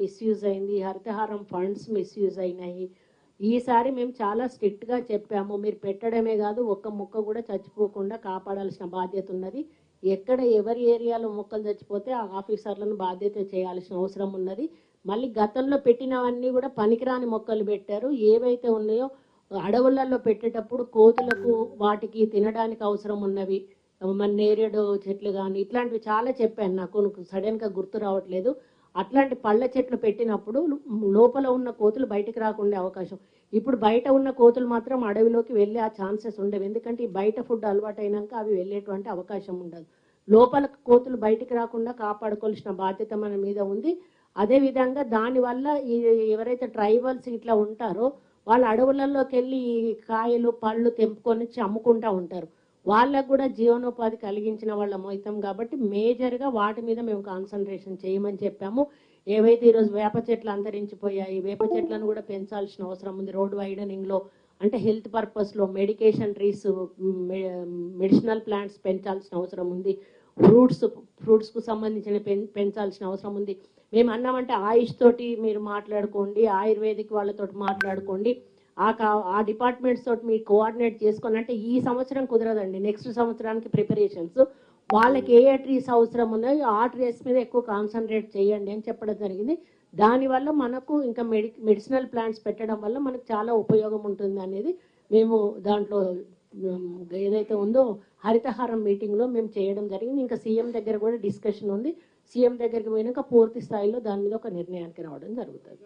Misuse అయింది Harithaharam funds misuse అయినాయి. ఈసారి మేము చాలా స్ట్రిక్ట్గా చెప్పాము మీరు పెట్టడమే కాదు ఒక్క మొక్క కూడా చచ్చిపోకుండా కాపాడాల్సిన బాధ్యత ఉన్నది. ఎక్కడ ఎవరి ఏరియాలో మొక్కలు చచ్చిపోతే ఆ ఆఫీసర్లను బాధ్యత చేయాల్సిన అవసరం ఉన్నది. మళ్ళీ గతంలో పెట్టినవన్నీ కూడా పనికిరాని మొక్కలు పెట్టారు. ఏవైతే ఉన్నాయో అడవులలో పెట్టేటప్పుడు కోతులకు వాటికి తినడానికి అవసరం ఉన్నవి. మన నేరేడు చెట్లు కానీ ఇట్లాంటివి చాలా చెప్పాను నాకు. సడన్గా గుర్తు రావట్లేదు. అట్లాంటి పళ్ళ చెట్లు పెట్టినప్పుడు లోపల ఉన్న కోతులు బయటికి రాకుండా అవకాశం. ఇప్పుడు బయట ఉన్న కోతులు మాత్రం అడవిలోకి వెళ్ళే ఆ ఛాన్సెస్ ఉండవు. ఎందుకంటే ఈ బయట ఫుడ్ అలవాటైనాక అవి వెళ్ళేటువంటి అవకాశం ఉండదు. లోపల కోతులు బయటికి రాకుండా కాపాడుకోవాల్సిన బాధ్యత మన మీద ఉంది. అదేవిధంగా దానివల్ల ఈ ఎవరైతే ట్రైబల్స్ ఇట్లా ఉంటారో వాళ్ళ అడవులలోకి వెళ్ళి ఈ కాయలు పళ్ళు తెంపుకొని వచ్చి అమ్ముకుంటా ఉంటారు. వాళ్ళకు కూడా జీవనోపాధి కలిగించిన వాళ్ళ మొత్తం కాబట్టి మేజర్గా వాటి మీద మేము కాన్సన్ట్రేషన్ చేయమని చెప్పాము. ఏవైతే ఈరోజు వేప చెట్లు అంతరించిపోయాయి వేప చెట్లను కూడా పెంచాల్సిన అవసరం ఉంది. రోడ్ వైడనింగ్లో అంటే హెల్త్ పర్పస్లో మెడికేషన్ ట్రీస్ మెడిసినల్ ప్లాంట్స్ పెంచాల్సిన అవసరం ఉంది. ఫ్రూట్స్ ఫ్రూట్స్కు సంబంధించిన పెం పెంచాల్సిన అవసరం ఉంది. మేము అన్నామంటే ఆయుష్ తోటి మీరు మాట్లాడుకోండి ఆయుర్వేదిక్ వాళ్ళతో మాట్లాడుకోండి. ఆ కా ఆ డిపార్ట్మెంట్స్ తోటి మీరు కోఆర్డినేట్ చేసుకొని అంటే ఈ సంవత్సరం కుదరదండి. నెక్స్ట్ సంవత్సరానికి ప్రిపరేషన్స్ వాళ్ళకి ఏ ట్రీస్ అవసరం ఉన్నాయో ఆ ట్రీస్ మీద ఎక్కువ కాన్సన్ట్రేట్ చేయండి అని చెప్పడం జరిగింది. దానివల్ల మనకు ఇంకా మెడి మెడిసినల్ ప్లాంట్స్ పెట్టడం వల్ల మనకు చాలా ఉపయోగం ఉంటుంది అనేది మేము దాంట్లో ఏదైతే ఉందో హరితహారం మీటింగ్లో మేము చేయడం జరిగింది. ఇంకా సీఎం దగ్గర కూడా డిస్కషన్ ఉంది. సీఎం దగ్గరికి పోయినాక పూర్తి స్థాయిలో దాని మీద ఒక నిర్ణయానికి రావడం జరుగుతుంది.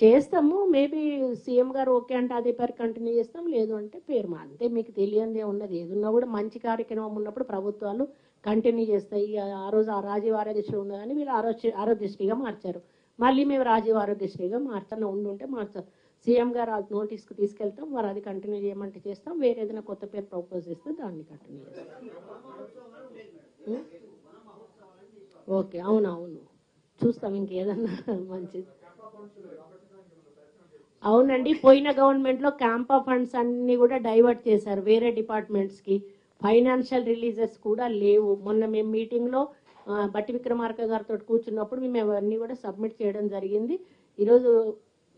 చేస్తాము మేబీ సీఎం గారు ఓకే అంటే అదే పేరు కంటిన్యూ చేస్తాం లేదు అంటే పేరు మా అంతే మీకు తెలియందే ఉన్నది ఏదున్నా కూడా మంచి కార్యక్రమం ఉన్నప్పుడు ప్రభుత్వాలు కంటిన్యూ చేస్తాయి. ఆ- రోజు ఆ రాజీవ్ ఆరోగ్యశ్రీ ఉన్నదని వీళ్ళు ఆరోగ్య ఆరోగ్యశ్రీగా మార్చారు. మళ్ళీ మేము రాజీవ్ ఆరోగ్యశ్రీగా మార్చాలని ఉండి ఉంటే మార్చాం సీఎం గారు ఆ నోటీస్కి తీసుకెళ్తాం వారు అది కంటిన్యూ చేయమంటే చేస్తాం వేరే ఏదైనా కొత్త పేరు ప్రపోజ్ చేస్తే దాన్ని కంటిన్యూ చేస్తాం. ఓకే అవునవును. చూస్తాం ఇంకేదన్నా మంచిది. అవునండి పోయిన గవర్నమెంట్లో క్యాంపా ఫండ్స్ అన్ని కూడా డైవర్ట్ చేశారు. వేరే డిపార్ట్మెంట్స్కి ఫైనాన్షియల్ రిలీజెస్ కూడా లేవు. మొన్న మేము మీటింగ్లో బట్టి విక్రమార్క గారితో కూర్చున్నప్పుడు మేము అవన్నీ కూడా సబ్మిట్ చేయడం జరిగింది. ఈరోజు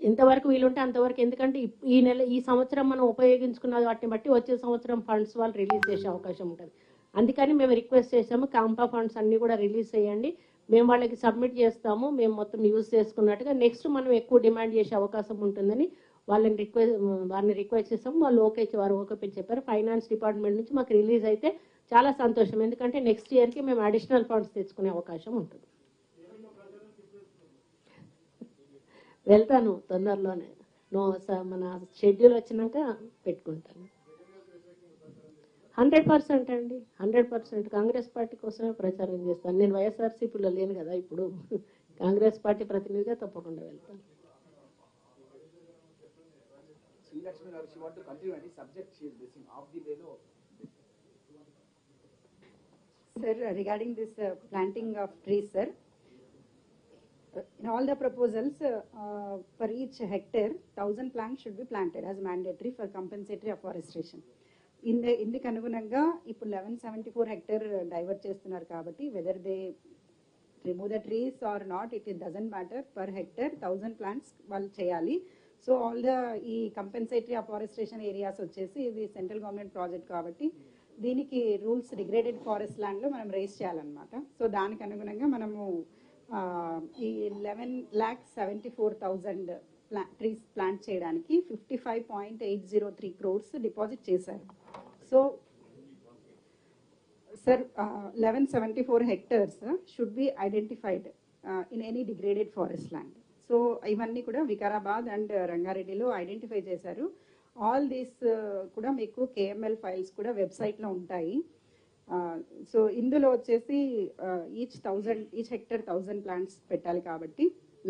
ఎంతవరకు వీలుంటే అంతవరకు ఎందుకంటే ఈ నెల ఈ సంవత్సరం మనం ఉపయోగించుకున్న వాటిని బట్టి వచ్చే సంవత్సరం ఫండ్స్ వాళ్ళు రిలీజ్ చేసే అవకాశం ఉంటుంది. అందుకని మేము రిక్వెస్ట్ చేసాము కాంపా ఫండ్స్ అన్ని కూడా రిలీజ్ చేయండి. మేము వాళ్ళకి సబ్మిట్ చేస్తాము మేము మొత్తం యూజ్ చేసుకున్నట్టుగా నెక్స్ట్ మనం ఎక్కువ డిమాండ్ చేసే అవకాశం ఉంటుందని వాళ్ళని రిక్వెస్ట్ వారిని రిక్వెస్ట్ చేస్తాము. వాళ్ళు ఓకే వారు ఓకే చెప్పారు. ఫైనాన్స్ డిపార్ట్మెంట్ నుంచి మాకు రిలీజ్ అయితే చాలా సంతోషం. ఎందుకంటే నెక్స్ట్ ఇయర్కి మేము అడిషనల్ ఫండ్స్ తెచ్చుకునే అవకాశం ఉంటుంది. వెళ్తాను తొందరలోనే. నో మన షెడ్యూల్ వచ్చినాక పెట్టుకుంటాను. హండ్రెడ్ పర్సెంట్ అండి. Hundred percent. కాంగ్రెస్ పార్టీ కోసమే ప్రచారం చేస్తాను. నేను వైఎస్ఆర్సీపీలో లేను కదా ఇప్పుడు. కాంగ్రెస్ పార్టీ ప్రతినిధిగా తప్పకుండా వెళ్తాను. Sir regarding this planting of trees sir all the proposals for each hectare thousand plants should be planted as mandatory for compensatory afforestation ఇందు ఇందుకు అనుగుణంగా ఇప్పుడు eleven seventy four hectare divert చేస్తున్నారు కాబట్టి whether they remove the trees or not it it doesn't matter per hectare thousand plants వాళ్ళు చేయాలి. So all the ఈ compensatory afforestation areas వచ్చేసి ఇది సెంట్రల్ గవర్నమెంట్ ప్రాజెక్ట్ కాబట్టి దీనికి రూల్స్ డిగ్రేడెడ్ ఫారెస్ట్ ల్యాండ్లో మనం రేస్ చేయాలన్నమాట. సో దానికి అనుగుణంగా మనము ఈ eleven lakh seventy four thousand plant trees plant చేయడానికి fifty five point eight zero three crores deposit చేశారు. So Sir, uh, 1174 hectares uh, should be identified uh, in any degraded forest land. So ఇవన్నీ కూడా Vikarabad and uh, రంగారెడ్డిలో identify చేశారు. All these uh, కూడా మీకు KML files కూడా వెబ్సైట్లో ఉంటాయి. Uh, సో ఇందులో వచ్చేసి each thousand each hectare thousand plants పెట్టాలి కాబట్టి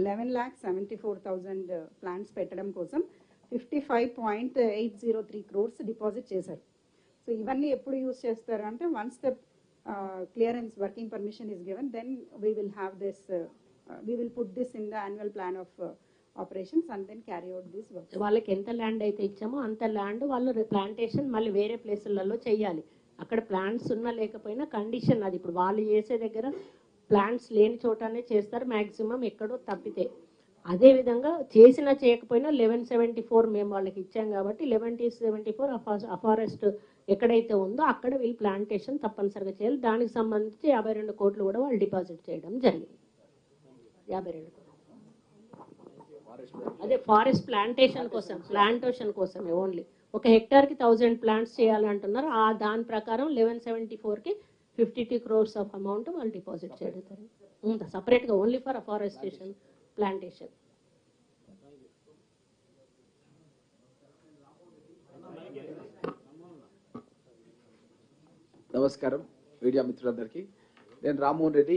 eleven lakh seventy four thousand plants పెట్టడం కోసం fifty five point eight zero three crores deposit చేశారు. సో ఇవన్నీ ఎప్పుడు యూజ్ చేస్తారు అంటే once the clearance working permission is given then we will have this we will put this in the annual plan of operations and then carry out this work. వాళ్ళకి ఎంత land అయితే ఇచ్చామో అంత land వాళ్ళు plantation మళ్ళీ వేరే ప్లేసులలో చేయాలి. అక్కడ ప్లాంట్స్ ఉన్నా లేకపోయినా కండిషన్ అది. ఇప్పుడు వాళ్ళు చేసే దగ్గర ప్లాంట్స్ లేని చోటనే చేస్తారు మ్యాక్సిమం ఎక్కడో తప్పితే. అదేవిధంగా చేసినా చేయకపోయినా లెవెన్ సెవెంటీ ఫోర్ మేము వాళ్ళకి ఇచ్చాం కాబట్టి లెవెన్ టీ సెవెంటీ ఫోర్ అఫారెస్ట్ ఎక్కడైతే ఉందో అక్కడ వీళ్ళు ప్లాంటేషన్ తప్పనిసరిగా చేయాలి. దానికి సంబంధించి యాభై రెండు కోట్లు కూడా వాళ్ళు డిపాజిట్ చేయడం జరిగింది. యాభై రెండు కోట్లు. అదే ఫారెస్ట్ ప్లాంటేషన్ కోసం ప్లాంటేషన్ కోసమే ఓన్లీ ఒక హెక్టార్కి థౌజండ్ ప్లాంట్స్ చేయాలంటున్నారు. ఆ దాని ప్రకారం లెవెన్ సెవెంటీ ఫోర్కి fifty two crores of amount వాళ్ళు డిపాజిట్ చేయడం సపరేట్గా ఓన్లీ ఫర్ అఫారెస్టేషన్ ప్లాంటేషన్ నమస్కారం మీడియా మిత్రులందరికీ. నేను రామ్మోహన్ రెడ్డి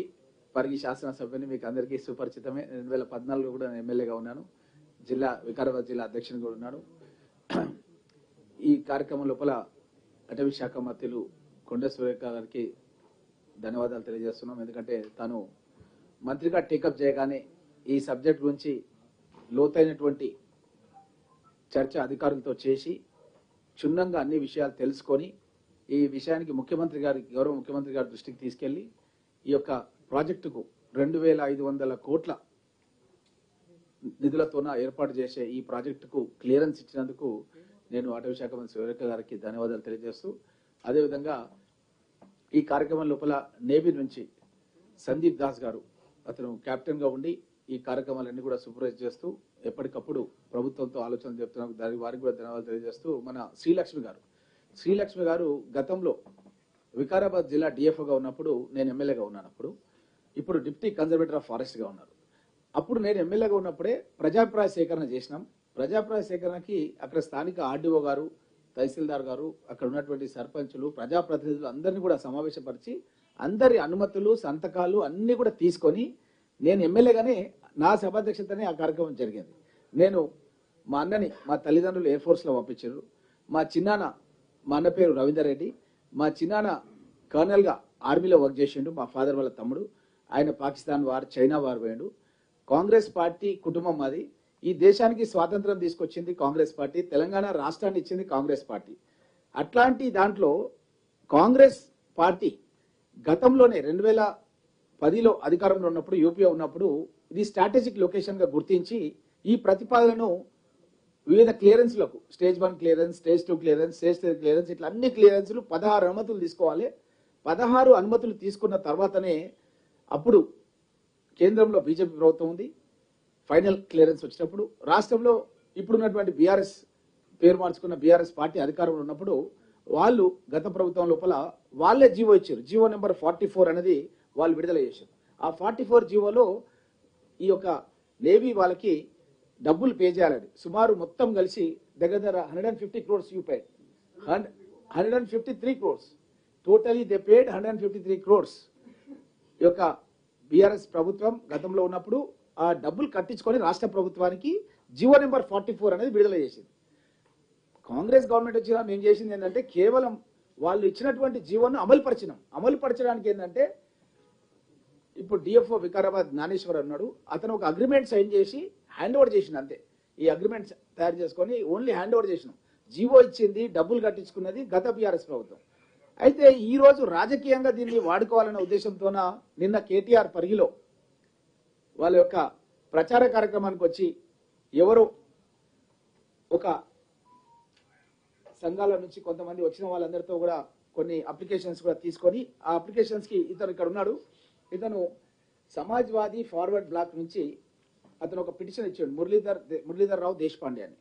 పరిగి శాసనసభ్యుని మీకు అందరికీ సుపరిచితమే. రెండు వేల పద్నాలుగులో కూడా నేను ఎమ్మెల్యేగా ఉన్నాను. జిల్లా వికారాబాద్ జిల్లా అధ్యక్షుని కూడా ఉన్నాను. ఈ కార్యక్రమం లోపల అటవీ శాఖ మంత్రులు కొండ సురేఖ గారికి ధన్యవాదాలు తెలియజేస్తున్నాం. ఎందుకంటే తాను మంత్రిగా టేకప్ చేయగానే ఈ సబ్జెక్ట్ గురించి లోతైనటువంటి చర్చ అధికారులతో చేసి క్షుణ్ణంగా అన్ని విషయాలు తెలుసుకొని ఈ విషయానికి ముఖ్యమంత్రి గారి గౌరవ ముఖ్యమంత్రి గారి దృష్టికి తీసుకెళ్ళి ఈ యొక్క ప్రాజెక్టుకు రెండు వేల ఐదు వందల కోట్ల నిధులతోన ఏర్పాటు చేసే ఈ ప్రాజెక్టుకు క్లియరెన్స్ ఇచ్చినందుకు నేను అటవీ శాఖ మంత్రి సురేఖ గారికి ధన్యవాదాలు తెలియజేస్తూ అదేవిధంగా ఈ కార్యక్రమం లోపల నేవీ నుంచి సందీప్ దాస్ గారు అతను కెప్టెన్గా ఉండి ఈ కార్యక్రమాలన్నీ కూడా సూపర్వైజ్ చేస్తూ ఎప్పటికప్పుడు ప్రభుత్వంతో ఆలోచనలు చెప్తున్నాం దానికి వారికి కూడా ధన్యవాదాలు తెలియజేస్తూ మన శ్రీలక్ష్మి గారు. శ్రీలక్ష్మి గారు గతంలో వికారాబాద్ జిల్లా డిఎఫ్ఓగా ఉన్నప్పుడు నేను ఎమ్మెల్యేగా ఉన్నాను అప్పుడు. ఇప్పుడు డిప్టీ కన్జర్వేటర్ ఆఫ్ ఫారెస్ట్గా ఉన్నారు. అప్పుడు నేను ఎమ్మెల్యేగా ఉన్నప్పుడే ప్రజాభిప్రాయ సేకరణ చేసినాం. ప్రజాభిప్రాయ సేకరణకి అక్కడ స్థానిక ఆర్డీఓ గారు తహసీల్దార్ గారు అక్కడ ఉన్నటువంటి సర్పంచులు ప్రజాప్రతినిధులు అందరినీ కూడా సమావేశపరిచి అందరి అనుమతులు సంతకాలు అన్ని కూడా తీసుకొని నేను ఎమ్మెల్యేగానే నా సభాధ్యక్షతనే ఆ కార్యక్రమం జరిగింది. నేను మా అన్నని మా తల్లిదండ్రులు ఎయిర్ ఫోర్స్లో పంపించారు. మా చిన్నాన్న మా అన్న పేరు రవీందర్ రెడ్డి. మా చిన్నాన్న కర్నల్గా ఆర్మీలో వర్క్ చేసిండు మా ఫాదర్ వాళ్ళ తమ్ముడు. ఆయన పాకిస్తాన్ వారు చైనా వారు పోయిండు. కాంగ్రెస్ పార్టీ కుటుంబం మాది. ఈ దేశానికి స్వాతంత్రం తీసుకొచ్చింది కాంగ్రెస్ పార్టీ తెలంగాణ రాష్ట్రాన్ని ఇచ్చింది కాంగ్రెస్ పార్టీ. అట్లాంటి దాంట్లో కాంగ్రెస్ పార్టీ గతంలోనే రెండు వేల పదిలో అధికారంలో ఉన్నప్పుడు యూపీఏ ఉన్నప్పుడు ఇది స్ట్రాటజిక్ లొకేషన్గా గుర్తించి ఈ ప్రతిపాదనను వివిధ క్లియరెన్స్లకు stage one clearance stage two clearance stage three clearance ఇట్లా అన్ని క్లియరెన్స్లు పదహారు అనుమతులు తీసుకోవాలి. పదహారు అనుమతులు తీసుకున్న తర్వాతనే అప్పుడు కేంద్రంలో బీజేపీ ప్రభుత్వం ఉంది. ఫైనల్ క్లియరెన్స్ వచ్చినప్పుడు రాష్ట్రంలో ఇప్పుడున్నటువంటి బీఆర్ఎస్ పేరు మార్చుకున్న బీఆర్ఎస్ పార్టీ అధికారంలో ఉన్నప్పుడు వాళ్ళు గత ప్రభుత్వం లోపల వాళ్ళే జీవో ఇచ్చారు. జీవో నెంబర్ ఫార్టీ ఫోర్ అనేది వాళ్ళు విడుదల చేశారు. ఆ ఫార్టీ ఫోర్ జీవోలో ఈ యొక్క నేవీ వాళ్ళకి డబ్బులు పే చేయాలని. సుమారు మొత్తం కలిసి దగ్గర దగ్గర hundred and fifty crores you pay. Hundred and fifty three crores. Totally they paid hundred and fifty three crores. ఈ యొక్క బీఆర్ఎస్ ప్రభుత్వం గతంలో ఉన్నప్పుడు ఆ డబ్బులు కట్టించుకొని రాష్ట్ర ప్రభుత్వానికి జీవో నెంబర్ ఫార్టీ ఫోర్ అనేది విడుదల చేసింది. కాంగ్రెస్ గవర్నమెంట్ వచ్చినా మేము చేసింది ఏంటంటే కేవలం వాళ్ళు ఇచ్చినటువంటి జీవోను అమలుపరిచినాం. అమలుపరచడానికి ఏంటంటే ఇప్పుడు డిఎఫ్ఓ వికారాబాద్ జ్ఞానేశ్వర్ అన్నాడు. అతను ఒక అగ్రిమెంట్ సైన్ చేసి హ్యాండ్ ఓవర్ చేసిన అంతే. ఈ అగ్రిమెంట్ తయారు చేసుకొని ఓన్లీ హ్యాండ్ ఓవర్ చేసినాం జీవో ఇచ్చింది డబ్బులు కట్టించుకున్నది గత బీఆర్ఎస్ ప్రభుత్వం. అయితే ఈ రోజు రాజకీయంగా దీన్ని వాడుకోవాలనే ఉద్దేశంతోన నిన్న కేటీఆర్ పరిగిలో వాళ్ళ యొక్క ప్రచార కార్యక్రమానికి వచ్చి ఎవరో ఒక సంఘాల నుంచి కొంతమంది వచ్చిన వాళ్ళందరితో కూడా కొన్ని అప్లికేషన్స్ కూడా తీసుకొని ఆ అప్లికేషన్స్కి ఇతను ఇక్కడ ఉన్నాడు. ఇతను సమాజ్వాదీ ఫార్వర్డ్ బ్లాక్ నుంచి అతను ఒక పిటిషన్ ఇచ్చాడు మురళీధర్ మురళీధర్ రావు దేశపాండే అని.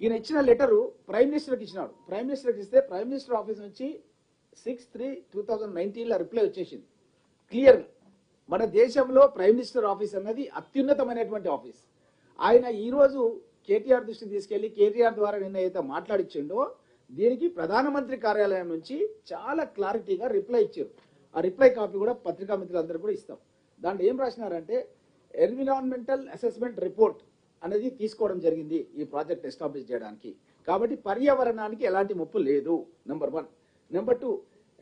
ఈయన ఇచ్చిన లెటరు ప్రైమ్ మినిస్టర్కి ఇచ్చినాడు. ప్రైమ్ మినిస్టర్కి ఇస్తే ప్రైమ్ మినిస్టర్ ఆఫీస్ నుంచి సిక్స్ త్రీ టూ థౌజండ్ నైన్టీన్లో రిప్లై వచ్చేసింది. క్లియర్గా. మన దేశంలో ప్రైమ్ మినిస్టర్ ఆఫీస్ అన్నది అత్యున్నతమైనటువంటి ఆఫీస్. ఆయన ఈరోజు కేటీఆర్ దృష్టికి తీసుకెళ్ళి కేటీఆర్ ద్వారా నిన్న అయితే మాట్లాడిచ్చిండో దీనికి ప్రధానమంత్రి కార్యాలయం నుంచి చాలా క్లారిటీగా రిప్లై ఇచ్చారు. ఆ రిప్లై కాపీ కూడా పత్రికా మిత్రులందరూ కూడా ఇస్తాం. దాంట్లో ఏం రాసినారంటే ఎన్విరాన్మెంటల్ అసెస్మెంట్ రిపోర్ట్ అనేది తీసుకోవడం జరిగింది ఈ ప్రాజెక్ట్ ఎస్టాబ్లిష్ చేయడానికి. కాబట్టి పర్యావరణానికి ఎలాంటి ముప్పు లేదు number one number two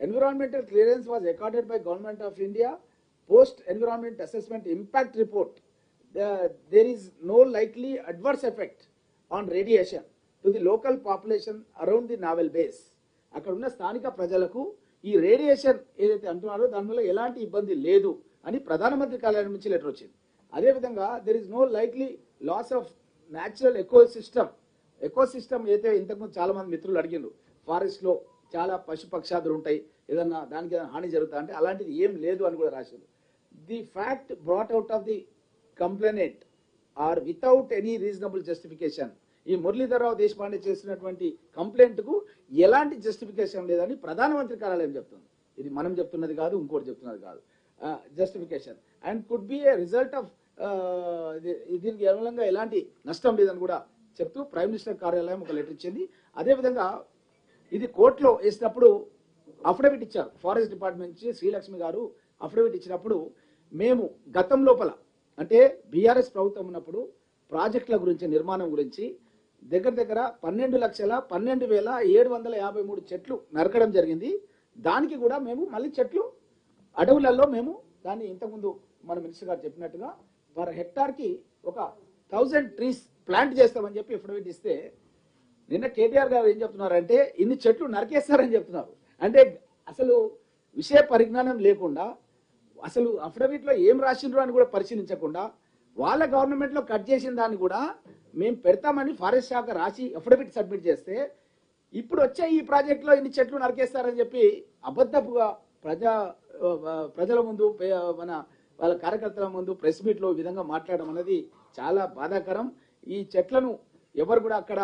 environmental clearance was accorded by government of India post environment assessment impact report there is no likely adverse effect on radiation to the local population around the naval base అక్కడ ఉన్న స్థానిక ప్రజలకు ఈ radiation ఏదైతే అంటున్నారో దానివల్ల ఎలాంటి ఇబ్బంది లేదు అని ప్రధానమంత్రి కార్యాలయం నుంచి లెటర్ వచ్చింది. అదేవిధంగా there is no likely loss of natural ecosystem ecosystem అయితే ఇంతకుముందు చాలా మంది మిత్రులు అడిగిండ్రు ఫారెస్ట్లో చాలా పశు పక్షాదులు ఉంటాయి ఏదన్నా దానికి ఏదైనా హాని జరుగుతా అంటే అలాంటిది ఏం లేదు అని కూడా రాశారు the fact brought out of the complainant are without any reasonable justification ఈ మురళీధరరావు దేశపాండే చేసినటువంటి కంప్లైంట్కు ఎలాంటి జస్టిఫికేషన్ లేదని ప్రధానమంత్రి కార్యాలయం చెప్తుంది. ఇది మనం చెప్తున్నది కాదు ఇంకోటి చెప్తున్నది కాదు. Justification and could be a result of దీనికి అనుగుణంగా ఎలాంటి నష్టం లేదని కూడా చెప్తూ ప్రైమ్ మినిస్టర్ కార్యాలయం ఒక లెటర్ ఇచ్చింది. అదేవిధంగా ఇది కోర్టులో వేసినప్పుడు అఫిడవిట్ ఇచ్చారు. ఫారెస్ట్ డిపార్ట్మెంట్ నుంచి శ్రీలక్ష్మి గారు అఫిడవిట్ ఇచ్చినప్పుడు మేము గతం లోపల అంటే బీఆర్ఎస్ ప్రభుత్వం ఉన్నప్పుడు ప్రాజెక్టుల గురించి నిర్మాణం గురించి దగ్గర దగ్గర పన్నెండు లక్షల పన్నెండు వేల ఏడు వందల యాభై మూడు చెట్లు నరకడం జరిగింది. దానికి కూడా మేము మళ్ళీ చెట్లు అడవులలో మేము దాన్ని ఇంతకుముందు మన మినిస్టర్ గారు చెప్పినట్టుగా పర్ హెక్టార్కి ఒక థౌజండ్ ట్రీస్ ప్లాంట్ చేస్తామని చెప్పి అఫిడవిట్ ఇస్తే నిన్న కేటీఆర్ గారు ఏం చెప్తున్నారంటే ఇన్ని చెట్లు నరికేస్తారని చెప్తున్నారు. అంటే అసలు విషయ పరిజ్ఞానం లేకుండా అసలు అఫిడవిట్లో ఏం రాసిండ్రు అని కూడా పరిశీలించకుండా వాళ్ళ గవర్నమెంట్లో కట్ చేసిన దాన్ని కూడా మేము పెడతామని ఫారెస్ట్ శాఖ రాసి అఫిడవిట్ సబ్మిట్ చేస్తే ఇప్పుడు వచ్చే ఈ ప్రాజెక్టులో ఇన్ని చెట్లు నరికేస్తారని చెప్పి అబద్ధపుగా ప్రజా ప్రజల ముందు మన వాళ్ళ కార్యకర్తల ముందు ప్రెస్ మీట్లో ఈ విధంగా మాట్లాడడం అనేది చాలా బాధాకరం. ఈ చెట్లను ఎవరు కూడా అక్కడ